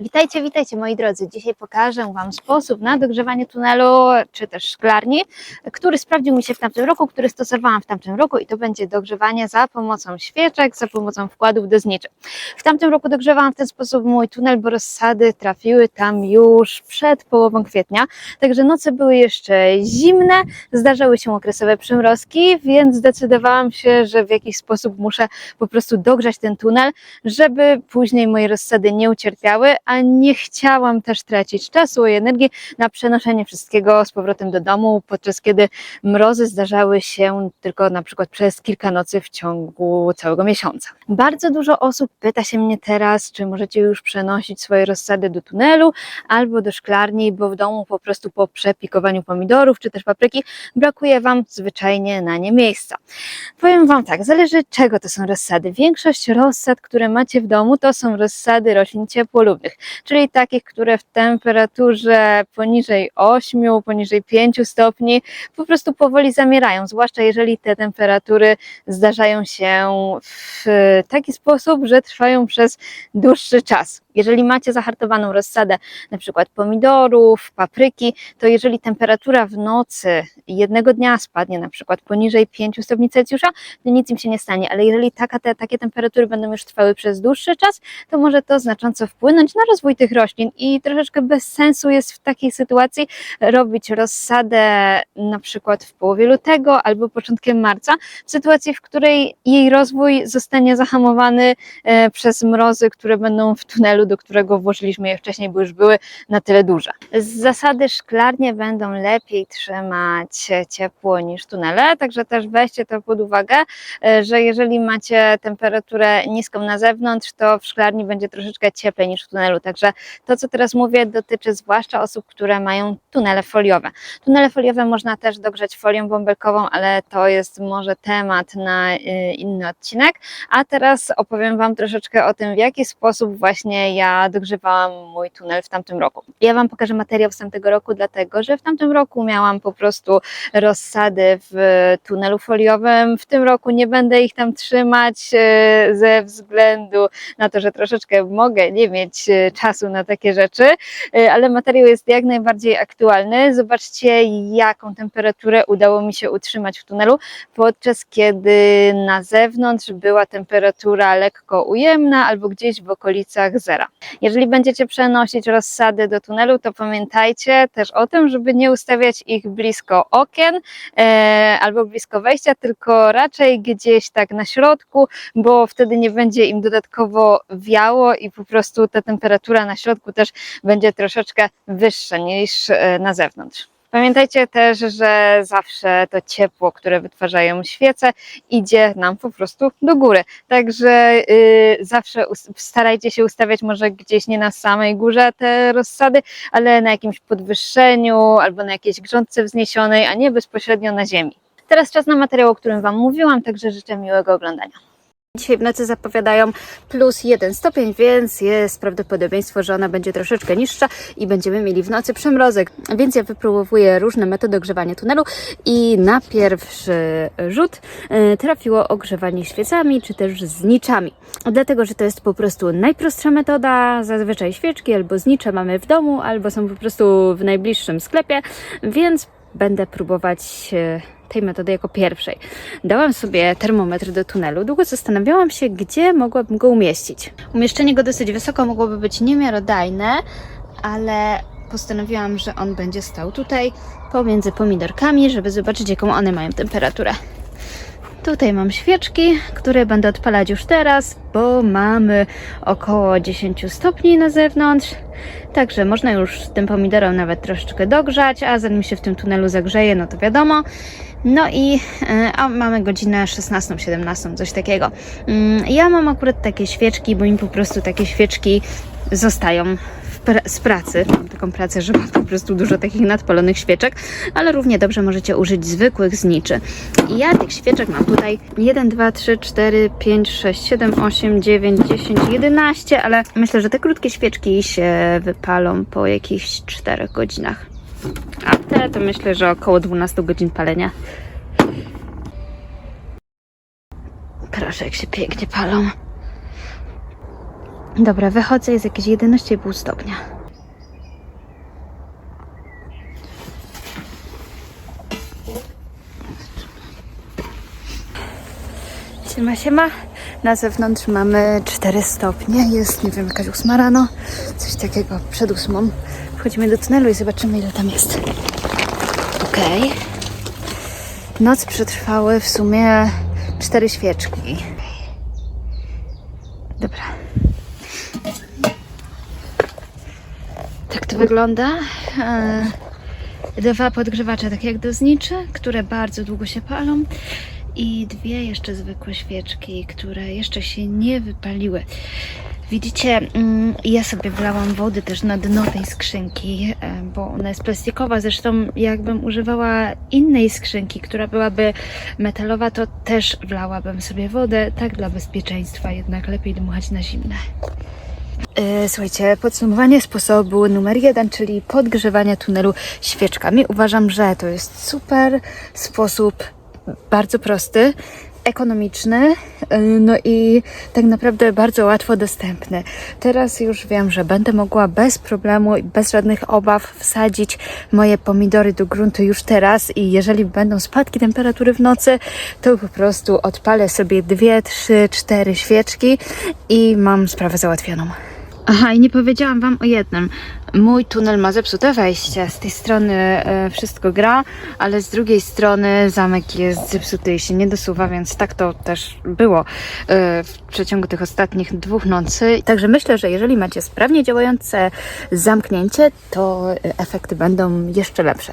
Witajcie, witajcie moi drodzy. Dzisiaj pokażę Wam sposób na dogrzewanie tunelu czy też szklarni, który sprawdził mi się w tamtym roku, który stosowałam w tamtym roku i to będzie dogrzewanie za pomocą świeczek, za pomocą wkładów do zniczy. W tamtym roku dogrzewałam w ten sposób mój tunel, bo rozsady trafiły tam już przed połową kwietnia, także noce były jeszcze zimne, zdarzały się okresowe przymrozki, więc zdecydowałam się, że w jakiś sposób muszę po prostu dogrzać ten tunel, żeby później moje rozsady nie ucierpiały, a nie chciałam też tracić czasu i energii na przenoszenie wszystkiego z powrotem do domu, podczas kiedy mrozy zdarzały się tylko na przykład przez kilka nocy w ciągu całego miesiąca. Bardzo dużo osób pyta się mnie teraz, czy możecie już przenosić swoje rozsady do tunelu albo do szklarni, bo w domu po prostu po przepikowaniu pomidorów czy też papryki brakuje Wam zwyczajnie na nie miejsca. Powiem Wam tak, zależy czego to są rozsady. Większość rozsad, które macie w domu, to są rozsady roślin ciepłolubnych, czyli takich, które w temperaturze poniżej 8, poniżej 5 stopni po prostu powoli zamierają, zwłaszcza jeżeli te temperatury zdarzają się w taki sposób, że trwają przez dłuższy czas. Jeżeli macie zahartowaną rozsadę na przykład pomidorów, papryki, to jeżeli temperatura w nocy jednego dnia spadnie na przykład poniżej 5 stopni Celsjusza, to nic im się nie stanie, ale jeżeli taka, te, takie temperatury będą już trwały przez dłuższy czas, to może to znacząco wpłynąć na rozwój tych roślin i troszeczkę bez sensu jest w takiej sytuacji robić rozsadę na przykład w połowie lutego albo początkiem marca, w sytuacji, w której jej rozwój zostanie zahamowany e, przez mrozy, które będą w tunelu, do którego włożyliśmy je wcześniej, bo już były na tyle duże. Z zasady szklarnie będą lepiej trzymać ciepło niż tunele, także też weźcie to pod uwagę, e, że jeżeli macie temperaturę niską na zewnątrz, to w szklarni będzie troszeczkę cieplej niż w tunelu. Także to, co teraz mówię, dotyczy zwłaszcza osób, które mają tunele foliowe. Tunele foliowe można też dogrzać folią bąbelkową, ale to jest może temat na y, inny odcinek. A teraz opowiem Wam troszeczkę o tym, w jaki sposób właśnie ja dogrzewałam mój tunel w tamtym roku. Ja Wam pokażę materiał z tamtego roku, dlatego że w tamtym roku miałam po prostu rozsady w tunelu foliowym. W tym roku nie będę ich tam trzymać e, ze względu na to, że troszeczkę mogę nie mieć e, czasu na takie rzeczy, e, ale materiał jest jak najbardziej aktualny. Zobaczcie, jaką temperaturę udało mi się utrzymać w tunelu, podczas kiedy na zewnątrz była temperatura lekko ujemna albo gdzieś w okolicach zera. Jeżeli będziecie przenosić rozsady do tunelu, to pamiętajcie też o tym, żeby nie ustawiać ich blisko okien e, albo blisko wejścia, tylko raczej gdzieś tak na środku, bo wtedy nie będzie im dodatkowo wiało i po prostu ta temperatura na środku też będzie troszeczkę wyższa niż e, na zewnątrz. Pamiętajcie też, że zawsze to ciepło, które wytwarzają świece, idzie nam po prostu do góry. Także y, zawsze starajcie się ustawiać może gdzieś nie na samej górze te rozsady, ale na jakimś podwyższeniu albo na jakiejś grządce wzniesionej, a nie bezpośrednio na ziemi. Teraz czas na materiał, o którym Wam mówiłam, także życzę miłego oglądania. Dzisiaj w nocy zapowiadają plus jeden stopień, więc jest prawdopodobieństwo, że ona będzie troszeczkę niższa i będziemy mieli w nocy przymrozek. Więc ja wypróbowuję różne metody ogrzewania tunelu i na pierwszy rzut e, trafiło ogrzewanie świecami czy też zniczami. Dlatego, że to jest po prostu najprostsza metoda. Zazwyczaj świeczki albo znicze mamy w domu, albo są po prostu w najbliższym sklepie, więc będę próbować e, tej metody jako pierwszej. Dałam sobie termometr do tunelu. Długo zastanawiałam się, gdzie mogłabym go umieścić. Umieszczenie go dosyć wysoko mogłoby być niemiarodajne, ale postanowiłam, że on będzie stał tutaj pomiędzy pomidorkami, żeby zobaczyć, jaką one mają temperaturę. Tutaj mam świeczki, które będę odpalać już teraz, bo mamy około 10 stopni na zewnątrz. Także można już tym pomidorom nawet troszeczkę dogrzać, a zanim się w tym tunelu zagrzeje, no to wiadomo. No i e, a mamy godzinę 16-17, coś takiego. Mm, Ja mam akurat takie świeczki, bo mi po prostu takie świeczki zostają pra- z pracy. Mam taką pracę, że mam po prostu dużo takich nadpalonych świeczek, ale równie dobrze możecie użyć zwykłych zniczy. I ja tych świeczek mam tutaj 1, 2, 3, 4, 5, 6, 7, 8, 9, 10, 11, ale myślę, że te krótkie świeczki się wypalą po jakichś 4 godzinach. A te to myślę, że około 12 godzin palenia. Proszę, jak się pięknie palą. Dobra, wychodzę, jest jakieś 11,5 stopnia. Siema, siema. Na zewnątrz mamy 4 stopnie. Jest, nie wiem, jakaś ósma rano. Coś takiego przed ósmą. Wchodzimy do tunelu i zobaczymy, ile tam jest. Okej. Noc przetrwały w sumie cztery świeczki. Dobra. Wygląda. E, Dwa podgrzewacze, takie jak do zniczy, które bardzo długo się palą. I dwie jeszcze zwykłe świeczki, które jeszcze się nie wypaliły. Widzicie, mm, ja sobie wlałam wody też na dno tej skrzynki, e, bo ona jest plastikowa. Zresztą, jakbym używała innej skrzynki, która byłaby metalowa, to też wlałabym sobie wodę, tak dla bezpieczeństwa, jednak lepiej dmuchać na zimne. E, Słuchajcie, podsumowanie sposobu numer jeden, czyli podgrzewania tunelu świeczkami. Uważam, że to jest super sposób, bardzo prosty, ekonomiczny, e, no i tak naprawdę bardzo łatwo dostępny. Teraz już wiem, że będę mogła bez problemu i bez żadnych obaw wsadzić moje pomidory do gruntu już teraz i jeżeli będą spadki temperatury w nocy, to po prostu odpalę sobie dwie, trzy, cztery świeczki i mam sprawę załatwioną. Aha, i nie powiedziałam Wam o jednym. Mój tunel ma zepsute wejście. Z tej strony e, wszystko gra, ale z drugiej strony zamek jest zepsuty i się nie dosuwa, więc tak to też było e, w przeciągu tych ostatnich dwóch nocy. Także myślę, że jeżeli macie sprawnie działające zamknięcie, to e, efekty będą jeszcze lepsze.